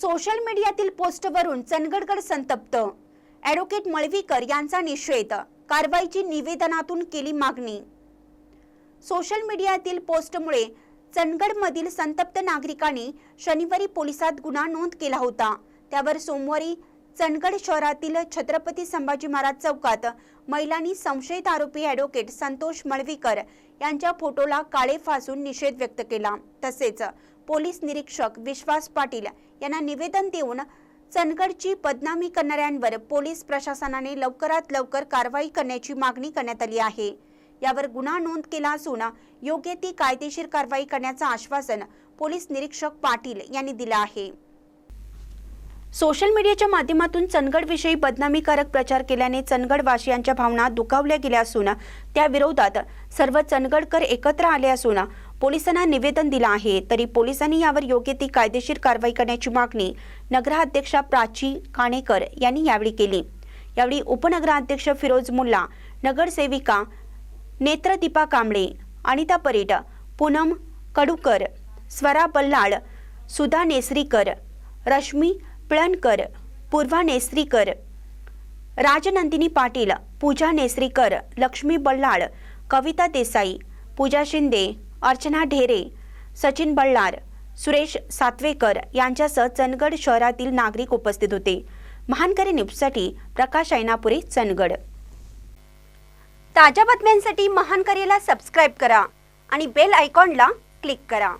Social मीडियातील पोस्टवरून चंदगडकर संतप्त. Advocate Malvikar यांचा निषेध. कारवाईची निवेदनातून केली मागणी. सोशल मीडियातील पोस्टमुळे चंदगडमधील संतप्त नागरिकांनी शनिवारी पोलिसात गुन्हा नोंद केला होता. त्यावर सोमवारी चंदगड शहरातील छत्रपती संभाजी महाराज चौकात महिलांनी संशयित आरोपी ॲडव्होकेट संतोष मळवीकर यांच्या फोटोला काळे फासून निषेध व्यक्त केला. तसेच पोलीस निरीक्षक विश्वास पाटील यांना निवेदन देऊन चंदगडची बदनामी करणाऱ्यांवर पोलीस प्रशासनाने लवकरात लवकर कारवाई करण्याची मागणी करण्यात आली आहे. यावर गुन्हा नोंद केला असून योग्य ती कायदेशीर कारवाई करण्याचं आश्वासन पोलीस निरीक्षक पाटील यांनी दिलं आहे. सोशल मीडियाच्या माध्यमातून चंदगडविषयी बदनामीकारक प्रचार केल्याने चंदगडवासियांच्या भावना दुखावल्या गेल्या असून त्याविरोधात सर्व चंदगडकर एकत्र आले असून पोलिसांना निवेदन दिलं आहे. तरी पोलिसांनी यावर योग्य ती कायदेशीर कारवाई करण्याची मागणी नगराध्यक्षा प्राची काणेकर यांनी यावेळी केली. यावेळी उपनगराध्यक्ष फिरोज मुल्ला नगरसेविका नेत्रदीपा कांबळे अनिता परीट पूनम कडूकर स्वरा बल्लाळ सुधा नेसरीकर रश्मी पिळणकर पूर्वा नेसरीकर राजनंदिनी पाटील पूजा नेसरीकर लक्ष्मी बल्लाळ कविता देसाई पूजा शिंदे अर्चना ढेरे सचिन बल्लार सुरेश सातवेकर यांच्यासह चंदगड शहरातील नागरिक उपस्थित होते. महानकरी न्यूजसाठी प्रकाश ऐनापुरे चंदगड. ताज्या बातम्यांसाठी महानकरीला सबस्क्राईब करा आणि बेल आयकॉनला क्लिक करा.